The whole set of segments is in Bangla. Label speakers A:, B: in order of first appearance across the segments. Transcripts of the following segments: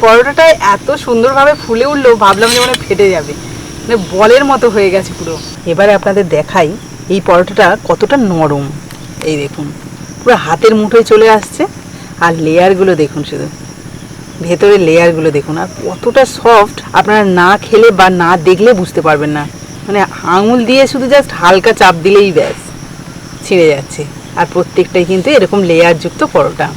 A: পরোটাটা এত সুন্দরভাবে ফুলে উঠল, ভাবলাম যে মানে ফেটে যাবে। মানে বলের মতো হয়ে গেছে পুরো। এবারে আপনাদের দেখাই এই পরোটাটা কতটা নরম। এই দেখুন, পুরো হাতের মুঠোয় চলে আসছে। আর লেয়ারগুলো দেখুন শুধু। ভেতরের লেয়ারগুলো দেখুন, আর কতটা সফট। আপনারা না খেলে বা না দেখলে বুঝতে পারবেন না। মানে আঙুল দিয়ে শুধু জাস্ট হালকা চাপ দিলেই ব্যাস, ছিঁড়ে যাচ্ছে। আর প্রত্যেকটাই কিন্তু এরকম লেয়ারযুক্ত পরোটা।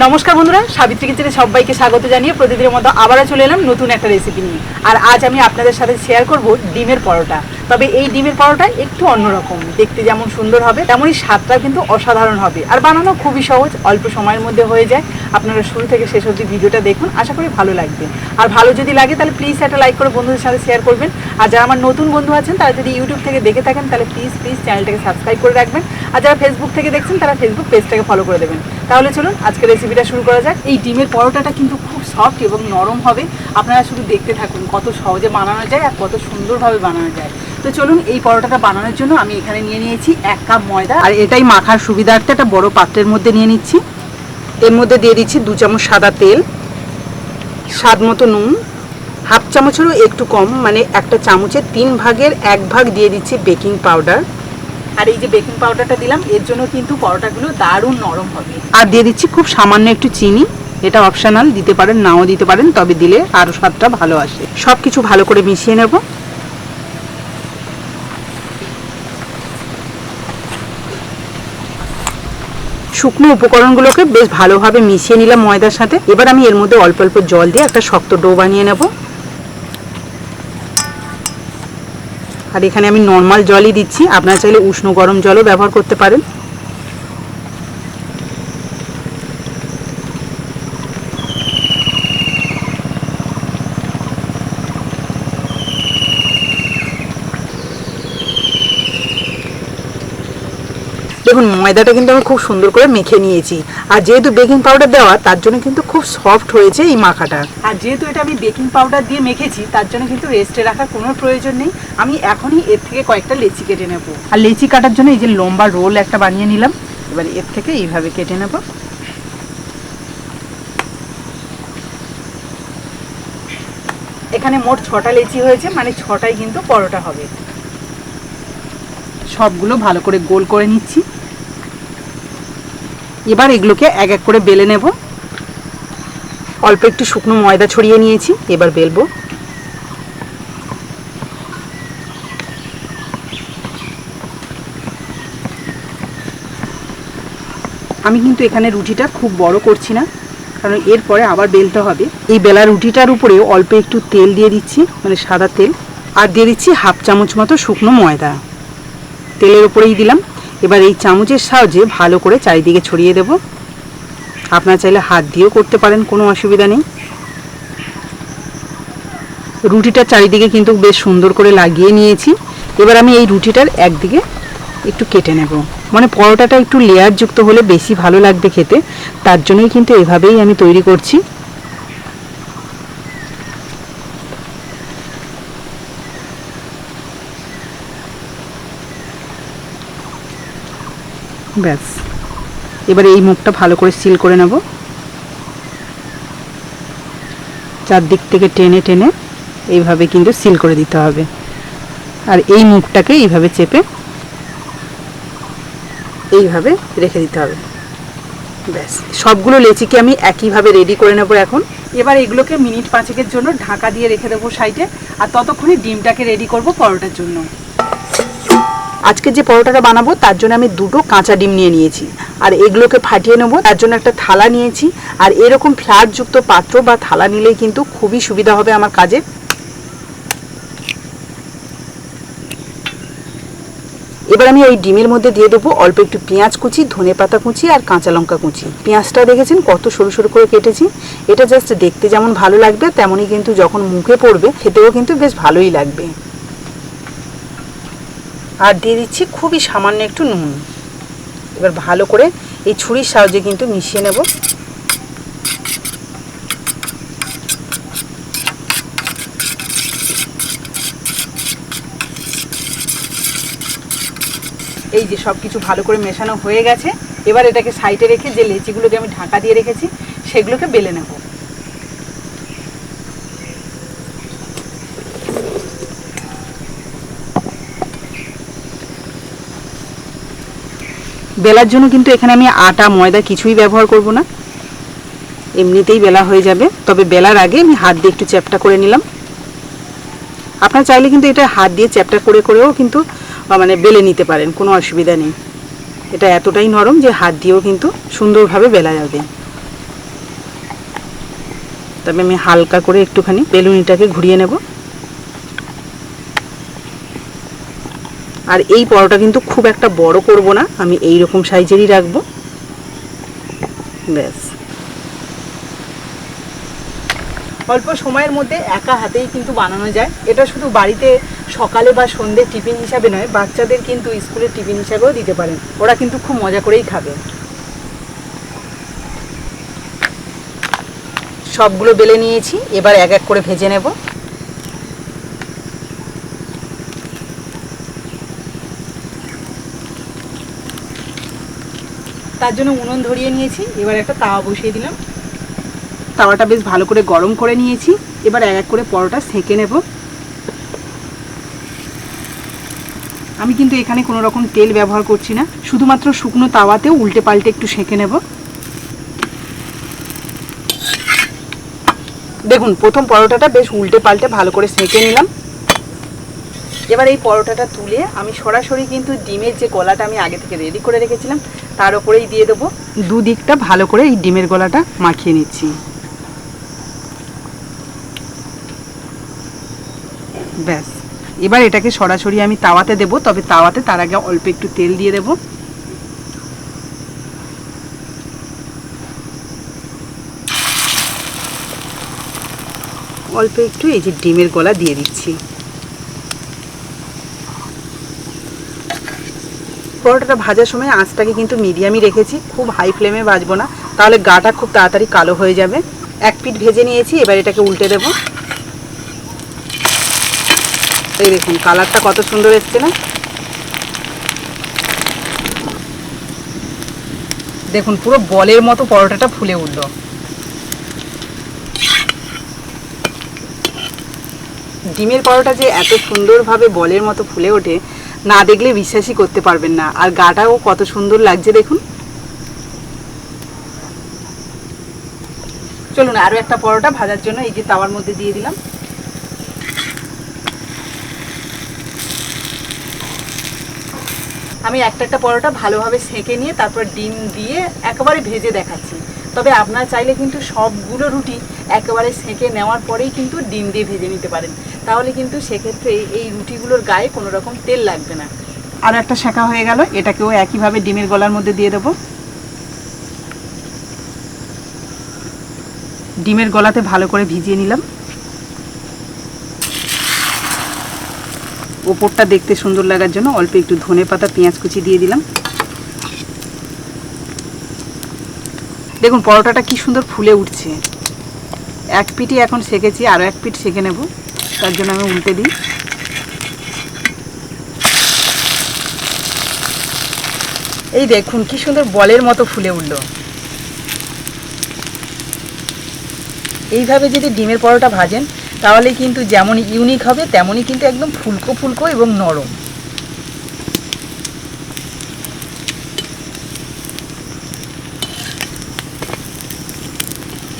A: নমস্কার বন্ধুরা, সাবিত্রী কিচেনে সবাইকে স্বাগত জানিয়ে প্রতিদিনের মতো আবারও চলে এলাম নতুন একটা রেসিপি নিয়ে। আর আজ আমি আপনাদের সাথে শেয়ার করব ডিমের পরোটা। তবে এই ডিমের পরোটা একটু অন্যরকম। দেখতে যেমন সুন্দর হবে, তেমনই স্বাদটা কিন্তু অসাধারণ হবে। আর বানানো খুবই সহজ, অল্প সময়ের মধ্যে হয়ে যায়। আপনারা শুরু থেকে শেষ অবধি ভিডিওটা দেখুন, আশা করি ভালো লাগবে। আর ভালো যদি লাগে তাহলে প্লিজ একটা লাইক করে বন্ধুদের সাথে শেয়ার করবেন। আর যারা আমার নতুন বন্ধু আছেন, তারা যদি ইউটিউব থেকে দেখে থাকেন, তাহলে প্লিজ প্লিজ চ্যানেলটাকে সাবস্ক্রাইব করে রাখবেন। আর যারা ফেসবুক থেকে দেখছেন, তারা ফেসবুক পেজটাকে ফলো করে দেবেন। তাহলে চলুন আজকে রেসিপিটা শুরু করা যাক। এই ডিমের পরোটাটা কিন্তু খুব সফট এবং নরম হবে। আপনারা শুধু দেখতে থাকুন কত সহজে বানানো যায় আর কত সুন্দরভাবে বানানো যায়। তো চলুন এই পরোটাটা বানানোর জন্য আমি এখানে নিয়ে নিয়েছি এক কাপ ময়দা। আর এটাই মাখার সুবিধার্থে একটা বড় পাত্রের মধ্যে নিয়ে নিচ্ছি। এর মধ্যে দিয়ে দিচ্ছি দু চামচ সাদা তেল স্বাদ মতো নুন হাফ চামচেরও একটু কম মানে একটা চামচের তিন ভাগের এক ভাগ দিয়ে দিচ্ছি বেকিং পাউডার। আর এই যে বেকিং পাউডারটা দিলাম এর জন্য কিন্তু পরোটাগুলো দারুণ নরম হবে। আর দিয়ে দিচ্ছি খুব সামান্য একটু চিনি এটা অপশনাল দিতে পারেন নাও দিতে পারেন তবে দিলে আরও স্বাদটা ভালো আসে। সব কিছু ভালো করে মিশিয়ে নেব। শুকনো উপকরণগুলোকে বেশ ভালোভাবে মিশিয়ে নিলাম ময়দার সাথে। এবার আমি এর মধ্যে অল্প অল্প জল দিয়ে একটা শক্ত ডো বানিয়ে নেব। আর এখানে আমি নর্মাল জলই দিচ্ছি। আপনারা চাইলে উষ্ণ গরম জলও ব্যবহার করতে পারেন। দেখুন ময়দাটা কিন্তু আমি খুব সুন্দর করে মেখে নিয়েছি। আর যেহেতু বেকিং পাউডার দেওয়া তার জন্য কিন্তু খুব সফট হয়েছে এই মাখাটা। আর যেহেতু এটা আমি বেকিং পাউডার দিয়ে মেখেছি তার জন্য কিন্তু রেস্টে রাখার কোনো প্রয়োজন নেই। আমি এখনই এর থেকে কয়েকটা লেচি কেটে নেব। আর লেচি কাটার জন্য এই যে লম্বা রোল একটা বানিয়ে নিলাম। এবার এর থেকে এইভাবে কেটে নেব। এখানে মোট ছটা লেচি হয়েছে মানে ছটাই কিন্তু পরোটা হবে। সবগুলো ভালো করে গোল করে নিচ্ছি। এবার এগুলোকে এক এক করে বেলে নেব। অল্প একটু শুকনো ময়দা ছড়িয়ে নিয়েছি, এবার বেলবো। আমি কিন্তু এখানে রুটিটা খুব বড় করছি না, কারণ এরপরে আবার বেলতে হবে। এই বেলা রুটিটার উপরে অল্প একটু তেল দিয়ে দিচ্ছি মানে সাদা তেল, আর দিয়ে দিচ্ছি হাফ চামচ মতো শুকনো ময়দা। তেলের উপরেই দিলাম। এবার এই চামচের সাহায্যে ভালো করে চারিদিকে ছড়িয়ে দেব। আপনারা চাইলে হাত দিয়েও করতে পারেন, কোনো অসুবিধা নেই। রুটিটার চারিদিকে কিন্তু বেশ সুন্দর করে লাগিয়ে নিয়েছি। এবার আমি এই রুটিটার একদিকে একটু কেটে নেব। মানে পরোটাটা একটু লেয়ারযুক্ত হলে বেশি ভালো লাগবে খেতে। তার জন্যই কিন্তু এভাবেই আমি তৈরি করছি। ব্যাস। এবার এই মুখটা ভালো করে সিল করে নেব। চারদিক থেকে টেনে টেনে এইভাবে কিন্তু সিল করে দিতে হবে। আর এই মুখটাকে এইভাবে চেপে এইভাবে রেখে দিতে হবে। ব্যাস। সবগুলো লেচিকে আমি একইভাবে রেডি করে নেব এখন। এবার এগুলোকে মিনিট পাঁচেকের জন্য ঢাকা দিয়ে রেখে দেবো সাইডে। আর ততক্ষণে ডিমটাকে রেডি করব পরোটার জন্য। আজকে যে পরোটাটা বানাবো, তার জন্য আমি দুটো কাঁচা ডিম নিয়ে নিয়েছি। আর এগুলোকে ফাটিয়ে নেব, তার জন্য একটা থালা নিয়েছি। আর এরকম ফ্ল্যাটযুক্ত পাত্র বা থালা নিলেই কিন্তু খুবই সুবিধা হবে আমার কাজে। এবার আমি এই ডিমের মধ্যে দিয়ে দেবো অল্প একটু পেঁয়াজ কুচি, ধনে পাতা কুচি আর কাঁচা লঙ্কা কুচি। পেঁয়াজটা দেখেছেন কত সরু সরু করে কেটেছি। এটা জাস্ট দেখতে যেমন ভালো লাগবে, তেমনই কিন্তু যখন মুখে পড়বে, খেতেও কিন্তু বেশ ভালোই লাগবে। আর দিয়ে দিচ্ছি খুবই সামান্য একটু নুন। এবার ভালো করে এই ছুরির সাহায্যে কিন্তু মিশিয়ে নেব। এই যে সব কিছু ভালো করে মেশানো হয়ে গেছে, এবার এটাকে সাইডে রেখে যে লেচিগুলোকে আমি ঢাকা দিয়ে রেখেছি, সেগুলোকে বেলে নেব। বেলার জন্য কিন্তু এখানে আমি আটা, ময়দা কিছুই ব্যবহার করব না। এমনিতেই বেলা হয়ে যাবে, তবে বেলার আগে আমি হাত দিয়ে একটু চ্যাপটা করে নিলাম। আপনারা চাইলে কিন্তু এটা হাত দিয়ে চ্যাপটা করে করেও কিন্তু মানে বেলে নিতে পারেন, কোনো অসুবিধা নেই। এটা এতটাই নরম যে হাত দিয়েও কিন্তু সুন্দরভাবে বেলা যাবে। তবে আমি হালকা করে একটুখানি বেলুনিটাকে ঘুরিয়ে নেব। আর এই পরোটা কিন্তু খুব একটা বড় করব না, আমি এই রকম সাইজেরই রাখব। ব্যাস। অল্প সময়ের মধ্যে একা হাতেই কিন্তু বানানো যায়। এটা শুধু বাড়িতে সকালে বা সন্ধ্যে টিফিন হিসাবে নয়, বাচ্চাদের কিন্তু স্কুলের টিফিন হিসাবেও দিতে পারেন। ওরা কিন্তু খুব মজা করেই খাবে। সবগুলো বেলে নিয়েছি, এবার এক এক করে ভেজে নেব। তার জন্য উনুন ধরিয়ে নিয়েছি। এবার একটা তাওয়া বসিয়ে দিলাম। তাওয়াটা বেশ ভালো করে গরম করে নিয়েছি। এবার এক এক করে পরোটা সেঁকে নেব। আমি কিন্তু এখানে কোনো রকম তেল ব্যবহার করছি না। শুধুমাত্র শুকনো তাওয়াতেও উল্টে পাল্টে একটু সেঁকে নেব। দেখুন, প্রথম পরোটাটা বেশ উল্টে পাল্টে ভালো করে সেঁকে নিলাম। এবার এই পরোটাটা তুলে আমি সরাসরি কিন্তু ডিমের যে গলাটা আমি আগে থেকে রেডি করে রেখেছিলাম, তার উপরেই দিয়ে দেবো। দুদিকটা ভালো করে এই ডিমের গলাটা মাখিয়ে নিচ্ছি। ব্যাস। এবার এটাকে সরাসরি আমি তাওয়াতে দেব, তবে তাওয়াতে তার আগে অল্প একটু তেল দিয়ে দেব। অল্প একটু এই যে ডিমের গলা দিয়ে দিচ্ছি। পরোটাটা ভাজার সময় আঁচটাকে কিন্তু মিডিয়ামই রেখেছি। খুব হাই ফ্লেমে ভাজবো না। তাহলে গাটা খুব তাড়াতাড়ি কালো হয়ে যাবে। এক পিঠ ভেজে নিয়েছি, এবার এটাকে উল্টে দেবো। এই দেখুন, কালারটা কত সুন্দর এসছে না? দেখুন, পুরো বলের মতো পরোটাটা ফুলে উঠল। ডিমের পরোটা যে এত সুন্দরভাবে বলের মতো ফুলে ওঠে না দেখলে বিশ্বাসই করতে পারবেন না। আর গাটাও কত সুন্দর লাগছে দেখুন। চলুন আরও একটা পরোটা ভাজার জন্য এই যে তাওয়ার মধ্যে দিয়ে দিলাম। আমি একটা একটা পরোটা ভালোভাবে সেঁকে নিয়ে তারপর ডিম দিয়ে একেবারে ভেজে দেখাচ্ছি। তবে আপনারা চাইলে কিন্তু সবগুলো রুটি একেবারে সেঁকে নেওয়ার পরেই কিন্তু ডিম দিয়ে ভেজে নিতে পারেন। তাহলে কিন্তু সেক্ষেত্রে এই রুটিগুলোর গায়ে কোনো রকম তেল লাগবে না। আর একটা শেখা হয়ে গেল, এটাকেও একইভাবে ডিমের গলার মধ্যে দিয়ে দেবো। ডিমের গলাতে ভালো করে ভিজিয়ে নিলাম। ওপরটা দেখতে সুন্দর লাগার জন্য অল্প একটু ধনে পাতা, পেঁয়াজ কুচি দিয়ে দিলাম। দেখুন, পরোটাটা কি সুন্দর ফুলে উঠছে। এক পিঠই এখন সেকেছি আরও এক পিঠ সেকে নেব। তার জন্য আমি উল্টে দিই। এই দেখুন, কি সুন্দর বলের মতো ফুলে উঠল। এইভাবে যদি ডিমের পরোটা ভাজেন, তাহলে কিন্তু যেমন ইউনিক হবে, তেমনই কিন্তু একদম ফুলকো ফুলকো এবং নরম।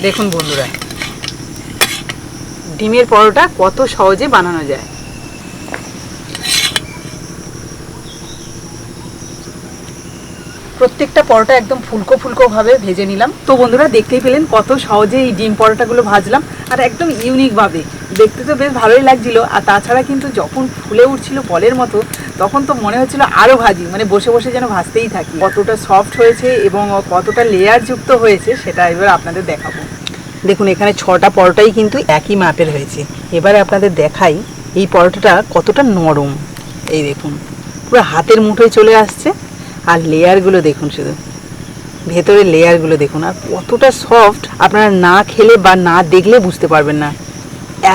A: দেখুন বন্ধুরা ডিমের পরোটা কত সহজে বানানো যায়? প্রত্যেকটা পরোটা একদম ফুলকো ফুলকো ভাবে ভেজে নিলাম। তো বন্ধুরা, দেখতেই পেলেন কত সহজে এই ডিম পরোটাগুলো ভাজলাম। আর একদম ইউনিক ভাবে। দেখতে তো বেশ ভালোই লাগছিল। আর তাছাড়া কিন্তু যখন ফুলে উঠছিল বলের মতো, তখন তো মনে হচ্ছিল আরও ভাজি। মানে বসে বসে যেন ভাজতেই থাকি। কতটা সফট হয়েছে এবং কতটা লেয়ার যুক্ত হয়েছে, সেটা এবার আপনাদের দেখাবো। দেখুন, এখানে ছটা পরোটাই কিন্তু একই মাপের হয়েছে। এবারে আপনাদের দেখাই এই পরোটাটা কতটা নরম। এই দেখুন, পুরো হাতের মুঠোয় চলে আসছে। আর লেয়ারগুলো দেখুন শুধু। ভেতরের লেয়ারগুলো দেখুন, আর কতটা সফট। আপনারা না খেলে বা না দেখলে বুঝতে পারবেন না।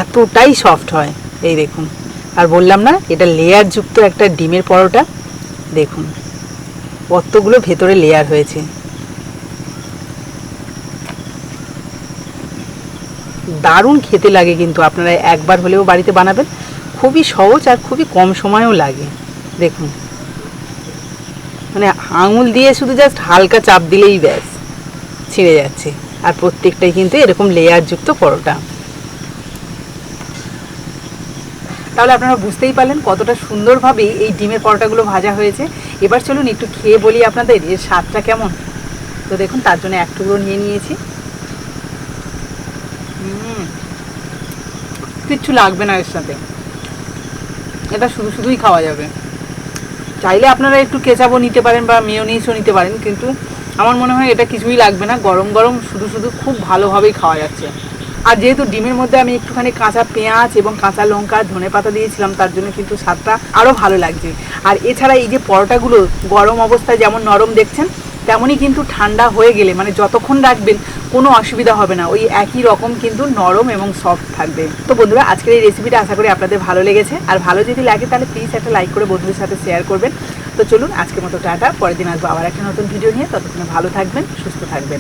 A: এতটাই সফট হয়। এই দেখুন, আর বললাম না, এটা লেয়ার যুক্ত একটা ডিমের পরোটা। দেখুন, কতগুলো ভেতরে লেয়ার হয়েছে। দারুণ খেতে লাগে কিন্তু আপনারা একবার হলেও বাড়িতে বানাবেন। খুবই সহজ আর খুবই কম সময়ও লাগে। দেখুন। মানে আঙুল দিয়ে শুধু জাস্ট হালকা চাপ দিলেই ব্যাস, ছিঁড়ে যাচ্ছে। আর প্রত্যেকটাই কিন্তু এরকম লেয়ারযুক্ত পরোটা। তাহলে আপনারা বুঝতেই পারলেন কতটা সুন্দরভাবে এই ডিমের পরোটাগুলো ভাজা হয়েছে। এবার চলুন একটু খেয়ে বলি আপনাদের এর স্বাদটা কেমন। তো দেখুন, তার জন্য এক টুকরো নিয়ে নিয়েছি। কিচ্ছু লাগবে না এর সাথে। এটা শুধু শুধুই খাওয়া যাবে। চাইলে আপনারা একটু কেচাপও নিতে পারেন বা মেয়োনিজও নিতে পারেন, কিন্তু আমার মনে হয় এটা কিছুই লাগবে না। গরম গরম শুধু শুধু খুব ভালোভাবেই খাওয়া যাচ্ছে। আর যেহেতু ডিমের মধ্যে আমি একটুখানি কাঁচা পেঁয়াজ এবং কাঁচা লঙ্কা, ধনে পাতা দিয়েছিলাম, তার জন্য কিন্তু স্বাদটা আরও ভালো লাগছে। আর এছাড়া এই যে পরোটাগুলো গরম অবস্থায় যেমন নরম দেখছেন, তেমনই কিন্তু ঠান্ডা হয়ে গেলে মানে যতক্ষণ রাখবেন কোনো অসুবিধা হবে না। ওই একই রকম কিন্তু নরম এবং সফট থাকবে। তো বন্ধুরা, আজকের এই রেসিপিটা আশা করি আপনাদের ভালো লেগেছে। আর ভালো যদি লাগে, তাহলে প্লিজ একটা লাইক করে বন্ধুদের সাথে শেয়ার করবেন। তো চলুন, আজকের মতো টাটা। পরের দিন আসব আবার একটা নতুন ভিডিও নিয়ে। ততক্ষণে ভালো থাকবেন, সুস্থ থাকবেন।